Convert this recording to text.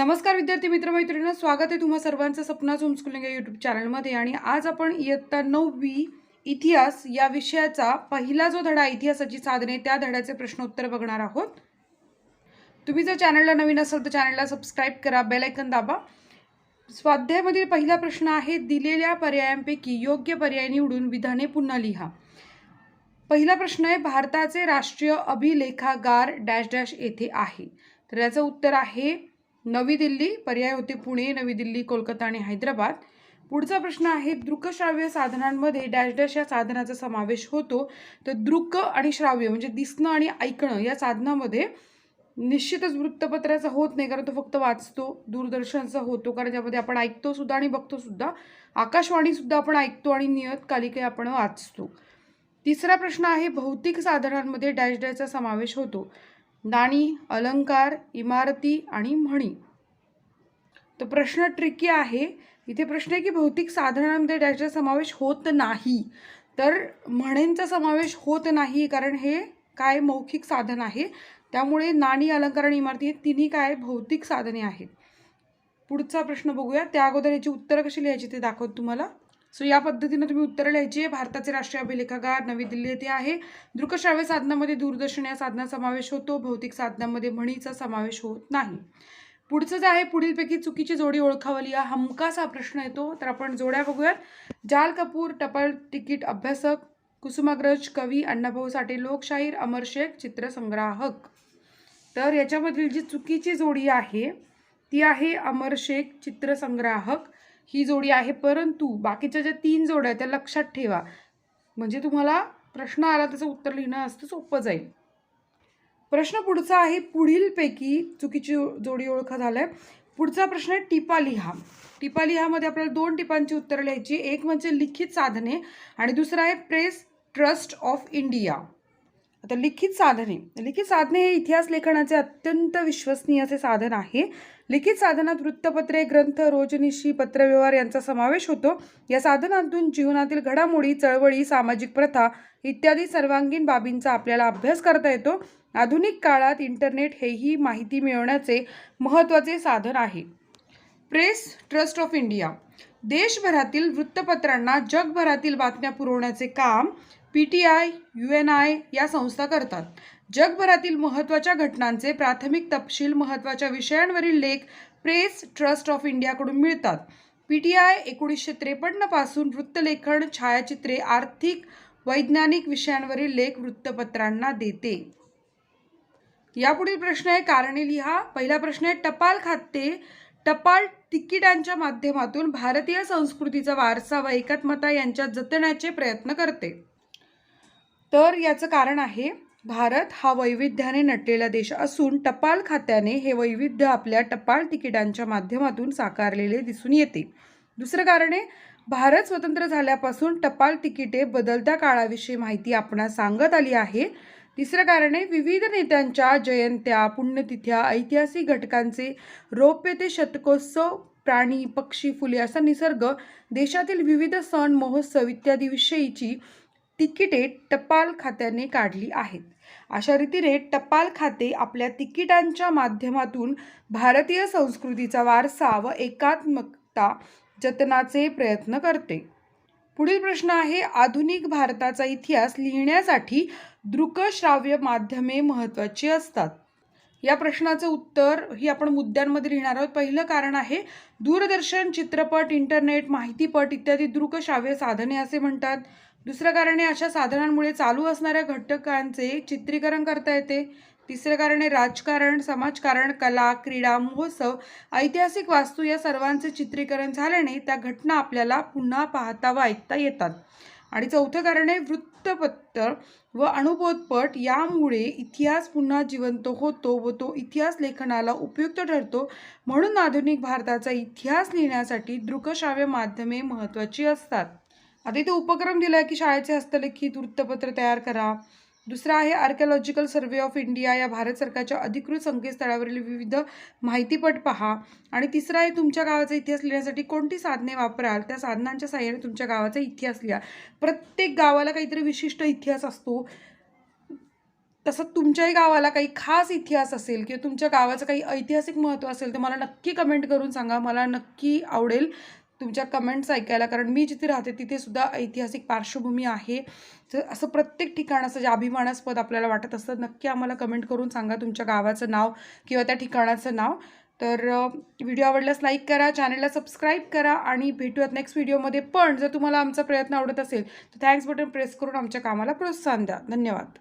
नमस्कार विद्यार्थी मित्रमैत्रिणींनो स्वागत आहे तुम्हा सर्वांचं सपना झुमस्कुलिंग या यूट्यूब चॅनलमध्ये आणि आज आपण इयत्ता नववी इतिहास या विषयाचा पहिला जो धडा इतिहासाची साधने त्या धड्याचे प्रश्नोत्तर बघणार आहोत. तुम्ही जर चॅनलला नवीन असाल तर चॅनलला सबस्क्राईब करा बेलायकन दाबा. स्वाध्यायामधील पहिला प्रश्न आहे दिलेल्या पर्यायांपैकी योग्य पर्याय निवडून विधाने पुन्हा लिहा. पहिला प्रश्न आहे भारताचे राष्ट्रीय अभिलेखागार डॅश डॅश येथे आहे. तर याचं उत्तर आहे नवी दिल्ली पर्याय होते पुणे नवी दिल्ली कोलकाता आणि हैदराबाद. पुढचा प्रश्न आहे दृकश्राव्य साधनांमध्ये डॅश डॅश या साधनाचा समावेश होतो. तर दृक आणि श्राव्य म्हणजे दिसणं आणि ऐकणं या साधनामध्ये निश्चितच वृत्तपत्राचा होत नाही कारण तो फक्त वाचतो दूरदर्शनचा होतो कारण त्यामध्ये आपण ऐकतो सुद्धा आणि बघतो सुद्धा. आकाशवाणीसुद्धा आपण ऐकतो आणि नियतकालिके आपण वाचतो. तिसरा प्रश्न आहे भौतिक साधनांमध्ये डॅश डॅशचा समावेश होतो. नाणी अलंकार इमारती आणि म्हणी. तर प्रश्न ट्रिकी आहे. इथे प्रश्न आहे की भौतिक साधनांमध्ये त्याचा समावेश होत नाही. तर म्हणेंचा समावेश होत नाही कारण हे काय मौखिक साधन आहे? त्यामुळे नाणी अलंकार आणि इमारती हे तिन्ही काय भौतिक साधने आहेत? पुढचा प्रश्न बघूया. त्या अगोदर याची उत्तरं कशी लिहायची ते दाखवत तुम्हाला. सो या पद्धतीनं तुम्ही उत्तरं लिहायची आहे. भारताचे राष्ट्रीय अभिलेखागार नवी दिल्ली येथे आहे. दृकश्राव्य साधनामध्ये दूरदर्शन या साधना समावेश होतो. भौतिक साधनामध्ये म्हणीचा समावेश होत नाही. पुढचं जे आहे पुढीलपैकी चुकीची जोडी ओळखावली. हा हमखास हा प्रश्न येतो. तर आपण जोड्या बघूयात. जाल कपूर टपाल तिकीट अभ्यासक कुसुमाग्रज कवी अण्णाभाऊ साठे लोकशाहीर अमर शेख चित्रसंग्राहक. तर याच्यामधील जी चुकीची जोडी आहे ती आहे अमर शेख चित्रसंग्राहक. ही जोडी आहे परंतु बाकीच्या ज्या तीन जोड्या आहेत त्या लक्षात ठेवा. म्हणजे तुम्हाला प्रश्न आला त्याचं उत्तर लिहिणं असतं सोपं जाईल. प्रश्न पुढचा आहे पुढीलपैकी चुकीची जोडी ओळखा झालाय. पुढचा प्रश्न आहे टिपा लिहा. टिपा लिहामध्ये आपल्याला दोन टिपांची उत्तरं लिहायची एक म्हणजे लिखित साधने आणि दुसरं आहे प्रेस ट्रस्ट ऑफ इंडिया. आता लिखित साधने. लिखित साधने हे इतिहास लेखनाचे अत्यंत विश्वसनीय असे साधन आहे. लिखित साधनात वृत्तपत्रे ग्रंथ रोजनिशी पत्रव्यवहार यांचा समावेश होतो. या साधनातून जीवनातील घडामोडी चळवळी सामाजिक प्रथा इत्यादी सर्वांगीण बाबींचा आपल्याला अभ्यास करता येतो. आधुनिक काळात इंटरनेट हेही माहिती मिळवण्याचे महत्त्वाचे साधन आहे. Press Trust of India. देशभरातील वृत्तपत्रांना जगभरातील बातम्या पुरवण्याचे काम P T I U N I या संस्था करतात. जगभरातील महत्त्वाच्या घटनांचे प्राथमिक तपशील महत्त्वाच्या विषयांवरील लेख प्रेस ट्रस्ट ऑफ इंडियाकडून मिळतात. पी टी आय एकोणीसशे त्रेपन्नपासून वृत्तलेखन छायाचित्रे आर्थिक वैज्ञानिक विषयांवरील लेख वृत्तपत्रांना देते. यापुढील प्रश्न आहे कारणे लिहा. पहिला प्रश्न आहे टपाल खाते टपाल तिकिटांच्या माध्यमातून भारतीय संस्कृतीचा वारसा व एकात्मता यांच्या जतण्याचे प्रयत्न करते. तर याचं कारण आहे भारत हा वैविध्याने नटलेला देश असून टपाल खात्याने हे वैविध्य आपल्या टपाल तिकिटांच्या माध्यमातून साकारलेले दिसून येते. दुसरं कारण आहे भारत स्वतंत्र झाल्यापासून टपाल तिकिटे बदलत्या काळाविषयी माहिती आपणास सांगत आली आहे. तिसरं कारण आहे विविध नेत्यांच्या जयंत्या पुण्यतिथ्या ऐतिहासिक घटकांचे रौप्य ते शतकोत्सव प्राणी पक्षी फुले असा निसर्ग देशातील विविध सण महोत्सव इत्यादी विषयीची तिकिटे टपाल खात्याने काढली आहेत. अशा रीतीने टपाल खाते आपल्या तिकिटांच्या माध्यमातून भारतीय संस्कृतीचा वारसा व एकात्मकता जतनाचे प्रयत्न करते. पुढील प्रश्न आहे आधुनिक भारताचा इतिहास लिहिण्यासाठी दृकश्राव्य माध्यमे महत्त्वाची असतात. या प्रश्नाचं उत्तर ही आपण मुद्द्यांमध्ये लिहिणार आहोत. पहिलं कारण आहे दूरदर्शन चित्रपट इंटरनेट माहितीपट इत्यादी दृकश्राव्य साधने असे म्हणतात. दुसरं कारण आहे अशा साधनांमुळे चालू असणाऱ्या घटकांचे चित्रीकरण करता येते. तिसरं कारण आहे राजकारण समाजकारण कला क्रीडा महोत्सव ऐतिहासिक वास्तू या सर्वांचे चित्रीकरण झाल्याने त्या घटना आपल्याला पुन्हा पाहता व ऐकता येतात. आणि चौथं कारण आहे वृत्तपत्र व अणुबोधपट यामुळे इतिहास पुन्हा जिवंत होतो व तो इतिहास लेखनाला उपयुक्त ठरतो. म्हणून आधुनिक भारताचा इतिहास लिहिण्यासाठी दृकश्राव्य माध्यमे महत्त्वाची असतात. आता इथे उपक्रम दिला आहे की शाळेचे हस्तलिखित वृत्तपत्र तयार करा. दुसरा आहे आर्किओलॉजिकल सर्वे ऑफ इंडिया या भारत सरकारच्या अधिकृत संकेतस्थळावरील विविध माहितीपट पहा. आणि तिसरा आहे तुमच्या गावाचा इतिहास लिहिण्यासाठी कोणती साधने वापराल? त्या साधनांच्या साह्याने तुमच्या गावाचा इतिहास लिहा. प्रत्येक गावाला काहीतरी विशिष्ट इतिहास असतो. तसं तुमच्याही गावाला काही खास इतिहास असेल किंवा तुमच्या गावाचं काही ऐतिहासिक महत्त्व असेल तर मला नक्की कमेंट करून सांगा. मला नक्की आवडेल. तुमच्या कमेंट्स ऐकायला कारण मी जिथे राहते तिथे सुद्धा ऐतिहासिक पार्श्वभूमी आहे. तर असं प्रत्येक ठिकाण असं जे अभिमानास्पद आपल्याला वाटत असतं नक्की आम्हाला कमेंट करून सांगा तुमच्या गावाचं नाव किंवा त्या ठिकाणाचं नाव. तर व्हिडिओ आवडल्यास लाईक करा चॅनलला सबस्क्राईब करा आणि भेटूयात नेक्स्ट व्हिडिओमध्ये पण जर तुम्हाला आमचा प्रयत्न आवडत असेल तर थँक्स बटन प्रेस करून आमच्या कामाला प्रोत्साहन द्या. धन्यवाद.